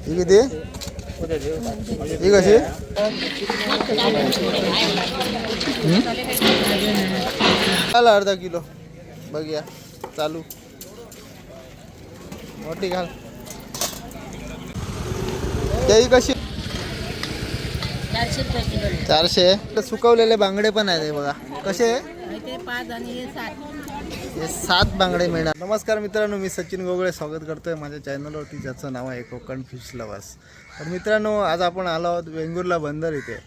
ही किती ही कशी हम्म? अर्धा किलो बघूया चालू मोठी घाल त्याही कशी चारशे तर सुकवलेले बांगडे पण आहेत बघा कसे पाच आणि सात हे सात बांगडे मिळणार. नमस्कार मित्रांनो मी सचिन गोगळे स्वागत करतोय माझ्या चॅनलवरती ज्याचं नाव आहे कोकण फिश लवर्स. तर मित्रांनो आज आपण आलो आहोत वेंगुर्ला बंदर इथे.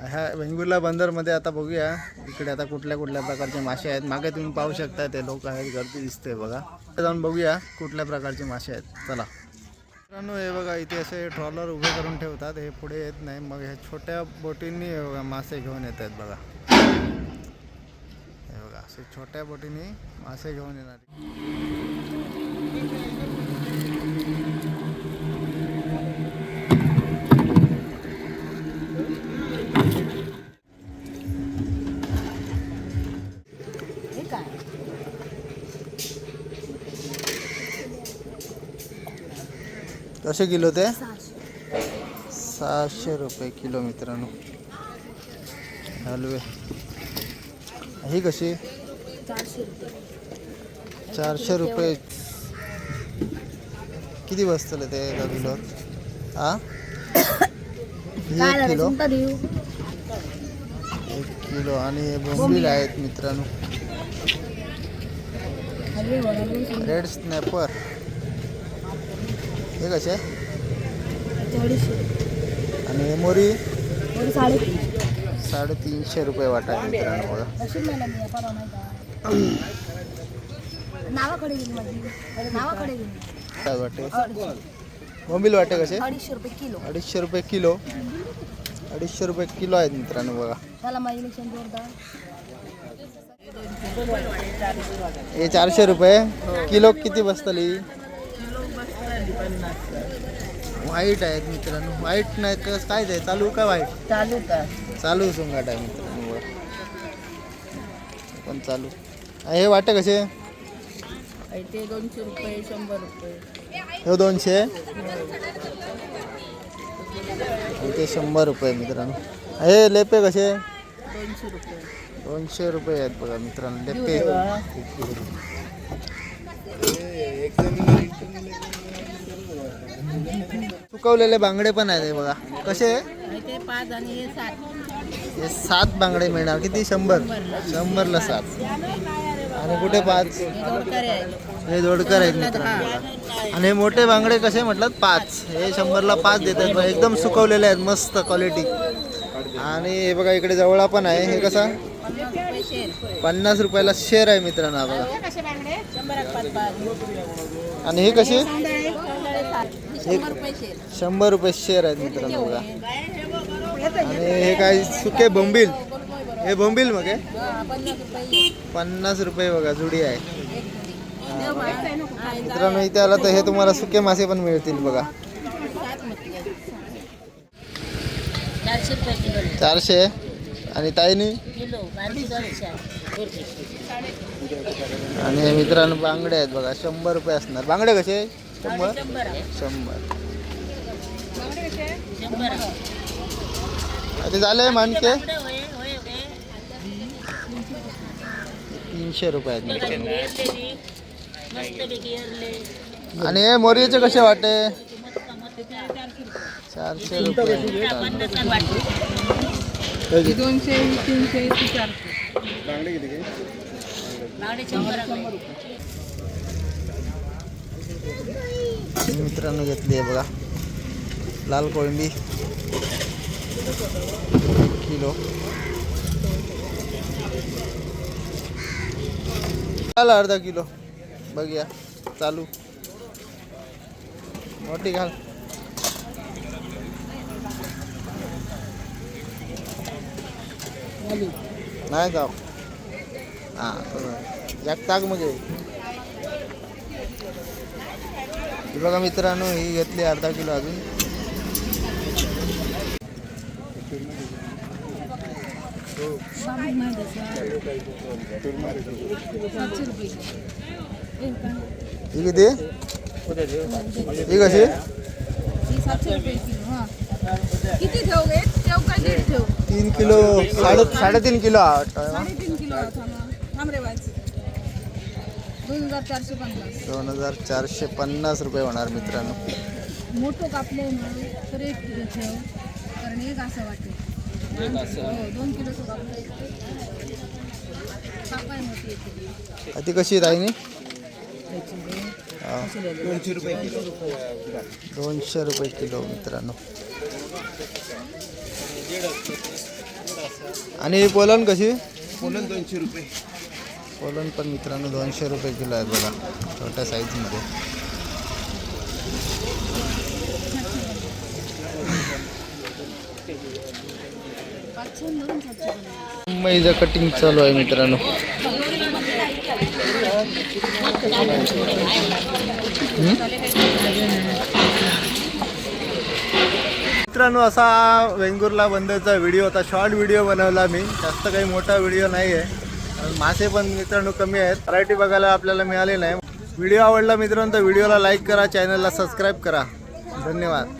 ह्या वेंगुर्ला बंदरमध्ये आता बघूया इकडे आता कुठल्या कुठल्या प्रकारचे मासे आहेत. मागे तुम्ही पाहू शकता ते लोक आहेत गर्दी दिसते बघा. जाऊन बघूया कुठल्या प्रकारचे मासे आहेत. चला. मित्रांनो हे बघा इथे असे ट्रॉलर उभे करून ठेवतात. हे पुढे येत नाही. मग ह्या छोट्या बोटींनी मासे घेऊन येत आहेत बघा. असे छोट्या बोटीने मासे घेऊन येणार कसे किलो ते? सहाशे रुपये किलो मित्रांनो. हलवे. ही कशी? चारशे रुपये. चारशे रुपये. किती बसतले ते एका हा ही एक किलो एक किलो. आणि हे बोंबील आहेत मित्रांनो. Red snapper. हे कसे? आणि हे मोरी? साडेतीनशे. रुपये वाटा आहे मित्रांनो बघा. नावाकडे गेली माझी. नावाकडे गेली काय वाटे बोंबील वाटे कसे? अडीचशे रुपये किलो. अडीचशे रुपये किलो. अडीचशे रुपये किलो आहेत मित्रांनो बघा. त्याला माझी इलेक्शन जोरदार हे चारशे रुपये. किलो किती बसतली? व्हाईट आहेत मित्रांनो. व्हाईट नाही तर काय ते? चालू का व्हाईट चालू का? चालू सुंगाट आहे मित्रांनो बघा. पण चालू. हे वाटे कसे? ते दोनशे रुपये शंभर रुपये. हे दोनशे? ते शंभर रुपये मित्रांनो. हे लेपे कसे? दोनशे रुपये. दोनशे रुपये आहेत बघा मित्रांनो लेपे. सुकवलेले बांगडे पण आहेत हे बघा. कसे? आणि ते पाच आणि हे सात. हे सात बांगडे मिळणार. किती? शंभर. शंभरला सात. आणि कुठे पाच? हे जोडकर आहेत मित्रांनो. आणि हे मोठे बांगडे कसे म्हटलं? पाच. हे शंभरला पाच देतात. बघा. एकदम सुकवलेले आहेत. मस्त क्वालिटी आणि हे बघा इकडे जवळा पण आहे. हे कसा? पन्नास रुपयाला शेर आहे मित्रांनो बघा. आणि हे कसे? शंभर रुपये शेर आहेत मित्रांनो बघा. आणि हे काय सुके बंबील? हे बोंबील मग पन्नास रुपये. बघा जुडी आहे. मित्रांनो इथे आला तर हे तुम्हाला सुके मासे पण मिळतील बघा. चारशे. आणि ताईनी? आणि मित्रांनो बांगडे आहेत बघा शंभर रुपये असणार. बांगडे कसे? शंभर? शंभर. ते झाले मानके बांगडे होय, होय, होय. तीनशे रुपये आहेत. मित्रांनो एरलेली, मस्तपैकी एरले. आणि हे मोरीचे कसे वाटे? चारशे रुपये. दोनशे तीनशे. मित्रांनो घेतली आहे बघा. लाल कोळंबी. एक किलो. घाल अर्धा किलो. बघूया. चालू. मोठी घाल. नाही जाऊ. हां याक टाक म्हणजे बघा मित्रांनो ही घेतली अर्धा किलो अजून सातशे रुपये ही किती ही कशी तीन किलो साडे साडेतीन किलो दोन हजार चारशे पन्नास रुपये होणार मित्रांनो मोठं कापले ना तर एक किलो ठेव कारण एक असं वाटेल ती कशी आहे ताईनी. दोनशे रुपये दोनशे रुपये किलो मित्रांनो. आणि पोलन कशी? पोलन दोनशे रुपये. पोलन पण मित्रांनो दोनशे रुपये किलो आहेत बघा छोट्या साईजमध्ये पाचशे कटिंग चालू आहे मित्रांनो. मित्रांनो असा वेंगुर्ला बंदरचा व्हिडिओ होता शॉर्ट व्हिडिओ बनवला मी. जास्त काही मोठा व्हिडिओ नाही आहे मासे पण मित्रांनो कमी आहेत. व्हरायटी बघायला आपल्याला मिळाले नाही. व्हिडिओ आवडला मित्रांनो तर व्हिडिओला लाईक करा चॅनलला सबस्क्राईब करा. धन्यवाद.